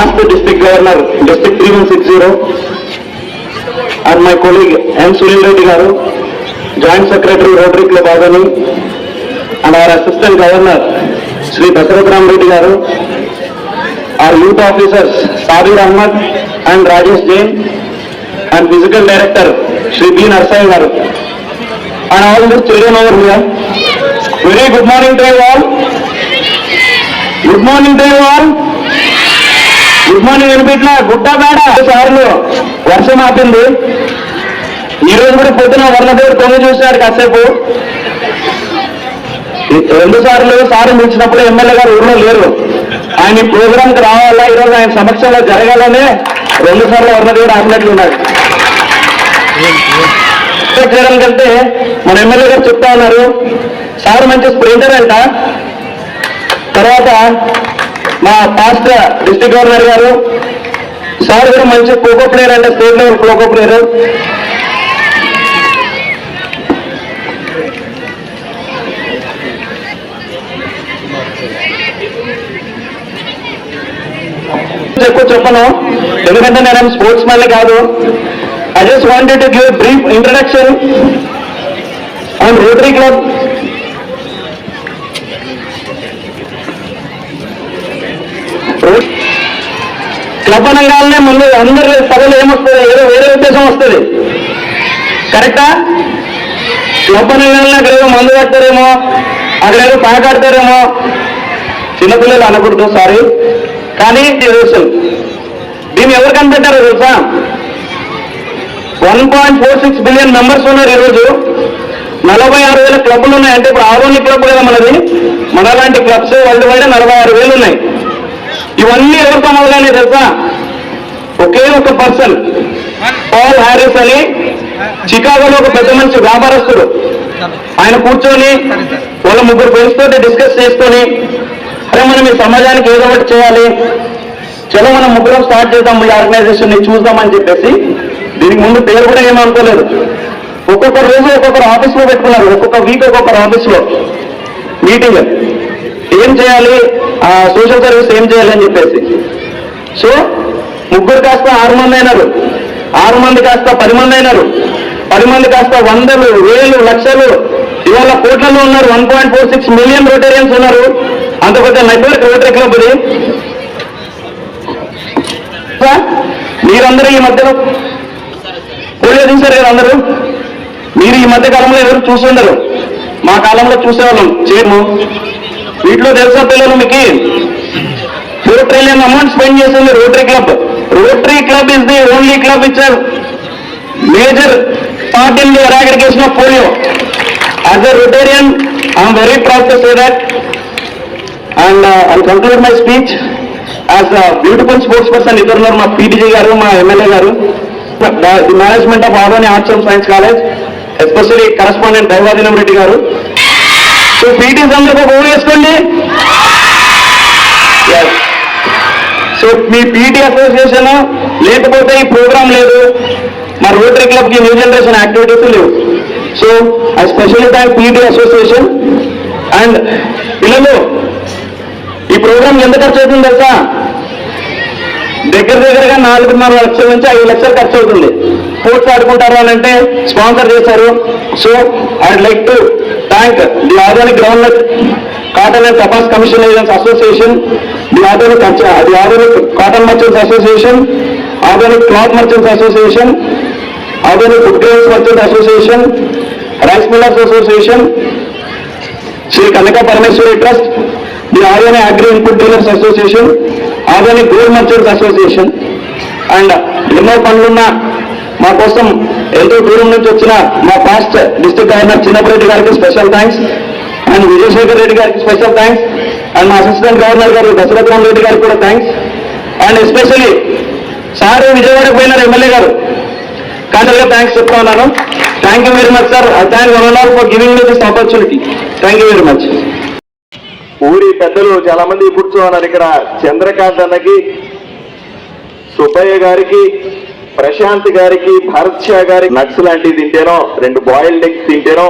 ask the district governor, district 3160, and my colleague M. Sunil Reddy Garu, joint secretary Rotary Club Agani, and our assistant governor, Sri Dasarath Ram Reddy Garu, our youth officers, Sabir Ahmad and Rajesh Jain, and physical director, Sri B. Narsai Garu, and all the children over here. Very good morning to you all. Good morning to you all. Good morning వినిపించిన గుడ్డ బేడ సార్లు వర్షం ఆపింది. ఈ రోజు కూడా పొద్దున వర్ణదేవుడు తొంగి చూసినాడు కాసేపు. రెండు సార్లు సార్లు పిలిచినప్పుడు ఎమ్మెల్యే గారు ఊళ్ళో లేరు. ఆయన ఈ ప్రోగ్రాంకి రావాలా? ఈ రోజు ఆయన సమక్షంలో జరగాలనే రెండు సార్లు వర్ణదేవుడు ఆపినట్లున్నాడు ఎక్స్పెక్ట్ చేయడం కంటే మన ఎమ్మెల్యే గారు చెప్తా ఉన్నారు. సార్ మంచి స్ప్రింటర్ అంట. తర్వాత మా పాస్ట్ డిస్ట్రిక్ట్ గవర్నర్ గారు సార్ కూడా మంచి ఖోఖో ప్లేయర్ అంటే స్టేట్ లెవెల్ ఖోఖో ప్లేయర్. ఎక్కువ చెప్పను. ఎందుకంటే నేను స్పోర్ట్స్ మ్యాన్ కాదు. I just wanted to give brief introduction and rotary club అనగానే ముందు అందరి సభలు ఏమొస్తుంది ఏదో వేరే ఉద్దేశం వస్తుంది. కరెక్టా? క్లబ్ అనగానే అక్కడ ఏదో మందు కడతారేమో అక్కడ ఏదో పాకాడతారేమో చిన్నపిల్లలు అనకూడదు సారీ. కానీ తెలుసు దీన్ని ఎవరు కనిపెట్టారో తెలుసా? One point four six billion members ఉన్నారు ఈరోజు. నలభై ఆరు వేల క్లబ్లు ఉన్నాయి. అంటే ఇప్పుడు ఆరోని క్లబ్ కదా మనది. మనలాంటి క్లబ్స్ వరల్డ్ వైడ్ నలభై ఆరు వేలు ఉన్నాయి. ఇవన్నీ ఎవరితో మొదలైనవి తెలుసా? ఒకే ఒక పర్సన్. పాల్ హ్యారిస్ అని చికాగోలో ఒక పెద్ద మంచి వ్యాపారస్తుడు. ఆయన కూర్చొని వాళ్ళ ముగ్గురు ఫ్రెండ్స్తో డిస్కస్ చేసుకొని అరే మనం ఈ సమాజానికి ఏదో ఒకటి చేయాలి. చలో మనం ముగ్గురం స్టార్ట్ చేద్దాం ఈ ఆర్గనైజేషన్ని చూద్దామని చెప్పేసి దీనికి ముందు పేరు కూడా ఏమనుకోలేదు ఒక్కొక్క రోజు ఒక్కొక్కరు ఆఫీస్లో పెట్టుకున్నారు. ఒక్కొక్క వీక్ ఒక్కొక్కరు ఆఫీస్లో మీటింగ్ ఏం చేయాలి? ఆ సోషల్ సర్వీస్ ఏం చేయాలి? అని చెప్పేసి. సో ముగ్గురు కాస్త ఆరు మంది అయినారు. ఆరు మంది కాస్త పది మంది అయినారు. పది మంది కాస్త వందలు వేలు లక్షలు ఇవాళ కోట్లలో ఉన్నారు. One point four six million rotarians ఉన్నారు. అంత పెద్ద నెట్వర్క్ రోటరీ క్లబ్ ఇది. మీరందరూ ఈ మధ్యలో పోలియో తీశారు కదా అందరూ? మీరు ఈ మధ్య కాలంలో ఎవరు చూసుండరు మా కాలంలో చూసేవాళ్ళం. చేయము వీటిలో తెలుసా పిల్లలు మీకు? ఫోర్ ట్రిలియన్ అమౌంట్ స్పెండ్ చేసింది rotary club. Rotary club is the only club it's major part in the eradication of polio. As a rotarian I'm very proud to say that and I conclude my speech as beautiful sports person ఇద్దరున్నారు మా PTG గారు మా MLA గారు the management of Adoni arts and science college especially correspondent Daivadinam Reddy గారు. So PTs అందరూ ఒక ఓన్ వేసుకోండి. Yes. సో మీ పీటీ అసోసియేషన్ లేకపోతే ఈ ప్రోగ్రామ్ లేదు. మా రోటరీ క్లబ్కి న్యూ జనరేషన్ యాక్టివిటీస్ లేవు. So I specially thank PT association. And పిల్లలు ఈ ప్రోగ్రామ్ ఎంత ఖర్చు అవుతుంది తెలుసా? దగ్గర దగ్గరగా నాలుగున్నర లక్షల నుంచి ఐదు లక్షలు ఖర్చు అవుతుంది. స్పోర్ట్స్ ఆడుకుంటారు అని అంటే స్పాన్సర్ చేశారు. So I like to thank the organic ground cotton and tapas commission agents association the organic the organic cotton merchants association organic cloth merchants association organic food grains merchant association rice millers association Shri Kanaka Parameshwari trust the organic agri input dealers association organic gold merchants association. And ఎన్నో పనులున్న మా కోసం ఎంతో దూరం నుంచి వచ్చిన మా past district governor Chinnapareddy గారికి special thanks. And Vijayashekar Reddy గారికి స్పెషల్ థ్యాంక్స్. అండ్ మా అసిస్టెంట్ గవర్నర్ గారు దశరథరామ్ రెడ్డి గారికి కూడా థ్యాంక్స్ అండ్ ఎస్పెషల్లీ సార్ విజయవాడకు పోయినారు ఎమ్మెల్యే గారు. కానీ థ్యాంక్స్ చెప్తా ఉన్నాను. Thank you very much sir thank one for giving me this opportunity thank you very much ఊరి పెద్దలు చాలా మంది కూర్చోన్నారు ఇక్కడ చంద్రకాంత్ అన్నకి సుబ్బయ్య గారికి ప్రశాంత్ గారికి భరత్ షా గారికి నక్స్ లాంటివి తింటేనో రెండు బాయిల్డ్ ఎగ్స్ తింటేనో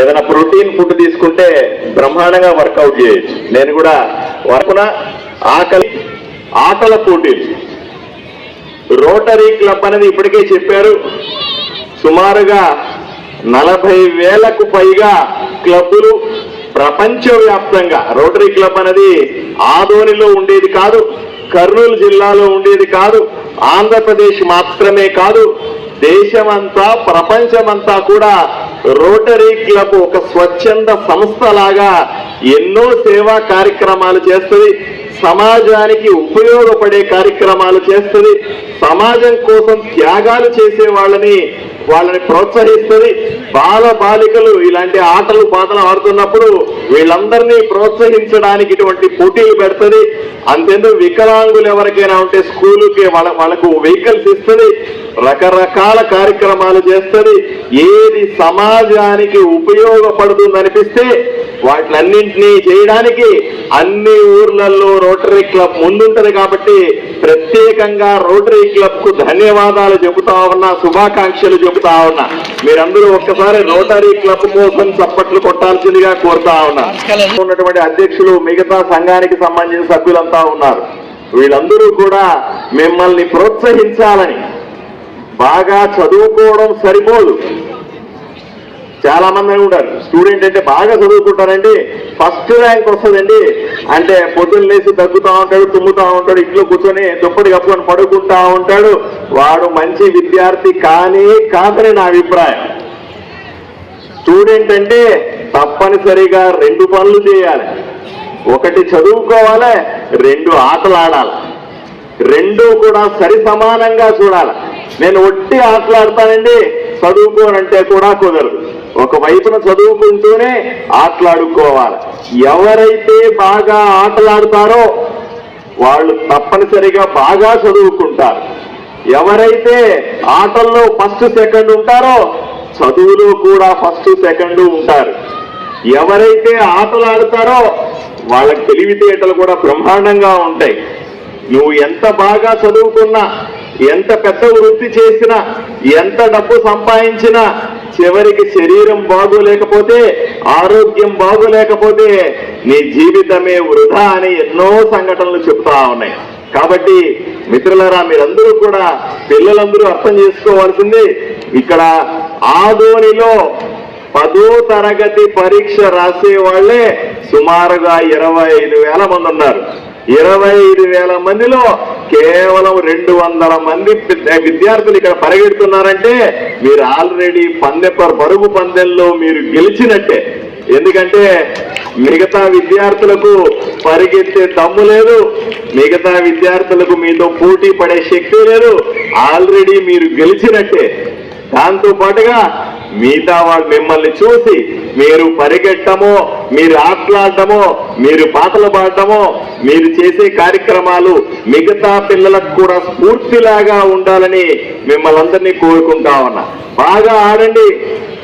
ఏదైనా ప్రోటీన్ ఫుడ్ తీసుకుంటే బ్రహ్మాండంగా వర్కౌట్ చేయొచ్చు. నేను కూడా వరకున ఆకలి ఆటల పోటీలు రోటరీ క్లబ్ అనేది ఇప్పటికే చెప్పారు. సుమారుగా నలభై వేలకు పైగా క్లబ్బులు ప్రపంచవ్యాప్తంగా రోటరీ క్లబ్ అనేది ఆదోనిలో ఉండేది కాదు కర్నూలు జిల్లాలో ఉండేది కాదు ఆంధ్రప్రదేశ్ మాత్రమే కాదు దేశమంతా ప్రపంచమంతా కూడా రోటరీ క్లబ్ ఒక స్వచ్ఛంద సంస్థలాగా ఎన్నో సేవా కార్యక్రమాలు చేస్తుంది. సమాజానికి ఉపయోగపడే కార్యక్రమాలు చేస్తుంది. సమాజం కోసం త్యాగాలు చేసే వాళ్ళని వాళ్ళని ప్రోత్సహిస్తుంది. బాల బాలికలు ఇలాంటి ఆటలు పాటలు ఆడుతున్నప్పుడు వీళ్ళందరినీ ప్రోత్సహించడానికి ఇటువంటి పోటీలు పెడుతుంది. అంతెందుకు వికలాంగులు ఎవరికైనా ఉంటే స్కూలుకి వాళ్ళ వాళ్ళకు వెహికల్స్ ఇస్తుంది. రకరకాల కార్యక్రమాలు చేస్తుంది. ఏది సమాజానికి ఉపయోగపడుతుంది అనిపిస్తే వాటినన్నింటినీ చేయడానికి అన్ని ఊర్లలో రోటరీ క్లబ్ ముందుంటది కాబట్టి ప్రత్యేకంగా రోటరీ క్లబ్కు ధన్యవాదాలు చెబుతా ఉన్నా. శుభాకాంక్షలు చెబుతా ఉన్నా. మీరందరూ ఒక్కసారి రోటరీ క్లబ్ కోసం చప్పట్లు కొట్టాల్సిందిగా కోరుతా ఉన్నా. ఉన్నటువంటి అధ్యక్షులు మిగతా సంఘానికి సంబంధించిన సభ్యులంతా ఉన్నారు. వీళ్ళందరూ కూడా మిమ్మల్ని ప్రోత్సహించాలని. బాగా చదువుకోవడం సరిపోదు. చాలా మంది ఉంటారు. స్టూడెంట్ అంటే బాగా చదువుకుంటారండి. ఫస్ట్ ర్యాంక్ వస్తుందండి. అంటే పొద్దున్న లేచి తగ్గుతా ఉంటాడు తుమ్ముతా ఉంటాడు ఇంట్లో కూర్చొని దుప్పటి కప్పుకొని పడుకుంటా ఉంటాడు. వాడు మంచి విద్యార్థి కానీ కాదని నా అభిప్రాయం. స్టూడెంట్ అంటే తప్పనిసరిగా రెండు పనులు చేయాలి. ఒకటి చదువుకోవాలి రెండు ఆటలు ఆడాలి రెండు కూడా సరి సమానంగా చూడాలి. నేను ఒట్టి ఆటలాడతానండి. చదువుకోనంటే కూడా కుదరదు. ఒక వైపున చదువుకుంటూనే ఆటలాడుకోవాలి. ఎవరైతే బాగా ఆటలాడతారో వాళ్ళు తప్పనిసరిగా బాగా చదువుకుంటారు. ఎవరైతే ఆటల్లో ఫస్ట్ సెకండ్ ఉంటారో చదువులో కూడా ఫస్ట్ సెకండ్ ఉంటారు. ఎవరైతే ఆటలు ఆడతారో వాళ్ళకి తెలివితేటలు కూడా బ్రహ్మాండంగా ఉంటాయి. నువ్వు ఎంత బాగా చదువుకున్నా ఎంత పెద్ద వృత్తి చేసినా ఎంత డబ్బు సంపాదించినా చివరికి శరీరం బాగోలేకపోతే ఆరోగ్యం బాగోలేకపోతే నీ జీవితమే వృధా అని ఎన్నో సంఘటనలు చెప్తా ఉన్నాయి. కాబట్టి మిత్రులరా మీరందరూ కూడా పిల్లలందరూ అర్థం చేసుకోవాల్సింది ఇక్కడ ఆదోనిలో పదో తరగతి పరీక్ష రాసే వాళ్ళే సుమారుగా ఇరవై ఐదు వేల మంది ఉన్నారు. ఇరవై ఐదు వేల మందిలో కేవలం రెండు వందల మంది విద్యార్థులు ఇక్కడ పరిగెడుతున్నారంటే మీరు ఆల్రెడీ పందె పరుగు పందెంలో మీరు గెలిచినట్టే. ఎందుకంటే మిగతా విద్యార్థులకు పరిగెత్తే దమ్ము లేదు మిగతా విద్యార్థులకు మీతో పోటీ పడే శక్తి లేదు ఆల్రెడీ మీరు గెలిచినట్టే. దాంతో పాటుగా మిగతా వాళ్ళు మిమ్మల్ని చూసి మీరు పరిగెట్టమో మీరు ఆటలాడటమో మీరు పాటలు పాడటమో మీరు చేసే కార్యక్రమాలు మిగతా పిల్లలకు కూడా స్ఫూర్తిలాగా ఉండాలని మిమ్మల్ని అందరినీ కోరుకుంటా ఉన్నా. బాగా ఆడండి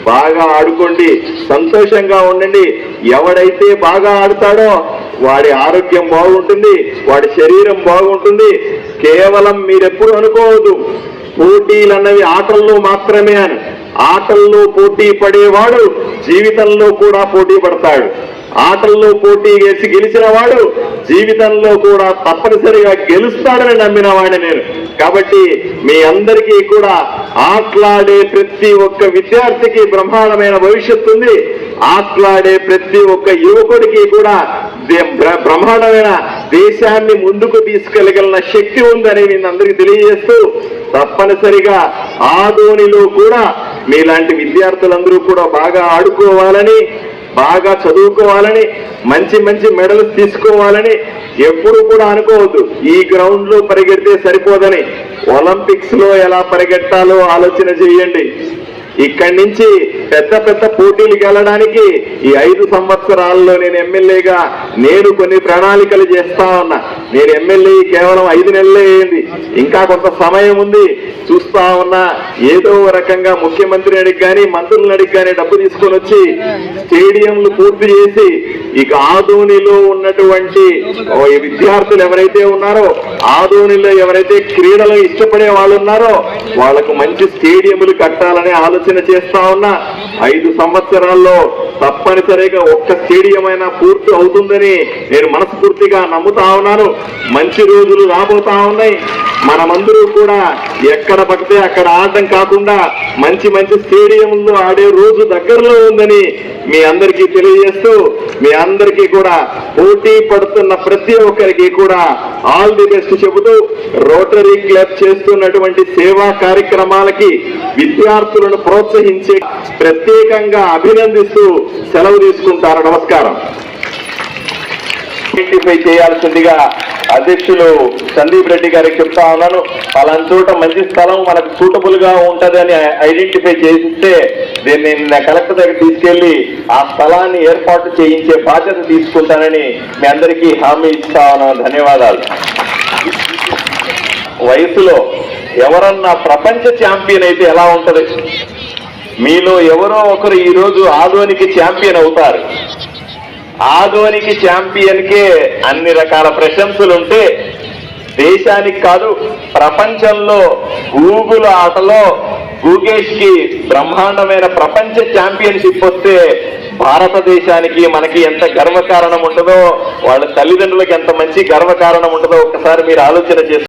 బాగా ఆడుకోండి సంతోషంగా ఉండండి. ఎవడైతే బాగా ఆడతాడో వాడి ఆరోగ్యం బాగుంటుంది వాడి శరీరం బాగుంటుంది. కేవలం మీరెప్పుడు అనుకోవద్దు. పోటీలు అన్నవి ఆటల్లో మాత్రమే అని. ఆటల్లో పోటీ పడేవాడు జీవితంలో కూడా పోటీ పడతాడు. ఆటల్లో పోటీ చేసి గెలిచిన వాడు జీవితంలో కూడా తప్పనిసరిగా గెలుస్తాడని నమ్మిన వాడిని నేను. కాబట్టి మీ అందరికీ కూడా ఆటలాడే ప్రతి ఒక్క విద్యార్థికి బ్రహ్మాండమైన భవిష్యత్తు ఉంది. ఆటలాడే ప్రతి ఒక్క యువకుడికి కూడా దే- బ్రహ్మాండమైన దేశాన్ని ముందుకు తీసుకెళ్ళగలిగిన శక్తి ఉందని నేను అందరికీ తెలియజేస్తూ తప్పనిసరిగా ఆదోనిలో కూడా మీలాంటి విద్యార్థులందరూ కూడా బాగా ఆడుకోవాలని బాగా చదువుకోవాలని మంచి మంచి మెడలు తీసుకోవాలని ఎప్పుడు కూడా అనుకోవద్దు. ఈ గ్రౌండ్లో పరిగెడితే సరిపోదని. ఒలింపిక్స్లో ఎలా పరిగెట్టాలో ఆలోచన చేయండి. ఇక్కడి నుంచి పెద్ద పెద్ద పోటీలు గెలడానికి ఈ ఐదు సంవత్సరాల్లో నేను ఎమ్మెల్యేగా నేను కొన్ని ప్రణాళికలు చేస్తా ఉన్నా. నేను ఎమ్మెల్యే కేవలం ఐదు నెలలే అయింది. ఇంకా కొంత సమయం ఉంది. చూస్తా ఉన్నా. ఏదో రకంగా ముఖ్యమంత్రి అడిగి కానీ మంత్రులను అడిగి కానీ డబ్బు తీసుకొని వచ్చి స్టేడియంలు పూర్తి చేసి ఇక ఆదోనిలో ఉన్నటువంటి విద్యార్థులు ఎవరైతే ఉన్నారో ఆదోనిలో ఎవరైతే క్రీడలు ఇష్టపడే వాళ్ళు ఉన్నారో వాళ్ళకు మంచి స్టేడియంలు కట్టాలనే ఆలోచన చేస్తా ఉన్నా ఐదు సంవత్సరాల్లో తప్పనిసరిగా ఒక్క స్టేడియం అయినా పూర్తి అవుతుందని నేను మనస్ఫూర్తిగా నమ్ముతా ఉన్నాను. మంచి రోజులు రాబోతా ఉన్నాయి. మనమందరూ కూడా ఎక్కడ పడితే అక్కడ ఆడడం కాకుండా మంచి మంచి స్టేడియంలో ఆడే రోజు దగ్గరలో ఉందని మీ అందరికీ తెలియజేస్తూ మీ అందరికీ కూడా పోటీ పడుతున్న ప్రతి ఒక్కరికి కూడా ఆల్ ది బెస్ట్ చెబుతూ రోటరీ క్లబ్ చేస్తున్నటువంటి సేవా కార్యక్రమాలకి విద్యార్థులను ప్రోత్సహించి ప్రత్యేకంగా అభినందిస్తూ సెలవు తీసుకుంటారు. నమస్కారం. ఐడెంటిఫై చేయాల్సిందిగా అధ్యక్షులు సందీప్ రెడ్డి గారికి చెప్తా ఉన్నాను. అలాంటి చోట మంచి స్థలం మనకు సూటబుల్గా ఉంటదని ఐడెంటిఫై చేస్తే దీన్ని నేను కలెక్టర్ దగ్గర తీసుకెళ్ళి ఆ స్థలాన్ని ఏర్పాటు చేయించే బాధ్యత తీసుకుంటానని మీ అందరికీ హామీ ఇస్తా ఉన్నాను ధన్యవాదాలు. వయసులో ఎవరన్నా ప్రపంచ ఛాంపియన్ అయితే ఎలా ఉంటది? మీలో ఎవరో ఒకరు ఈరోజు రోజు ఆధోనికి ఛాంపియన్ అవుతారు. ఆధోనికి ఛాంపియన్కే అన్ని రకాల ప్రశంసలు ఉంటే దేశానికి కాదు ప్రపంచంలో గూగుల్ ఆటలో గూగేష్కి బ్రహ్మాండమైన ప్రపంచ ఛాంపియన్షిప్ వస్తే భారతదేశానికి మనకి ఎంత గర్వకారణం ఉంటుందో వాళ్ళ తల్లిదండ్రులకు ఎంత మంచి గర్వకారణం ఉంటుందో ఒక్కసారి మీరు ఆలోచన చేస్తారు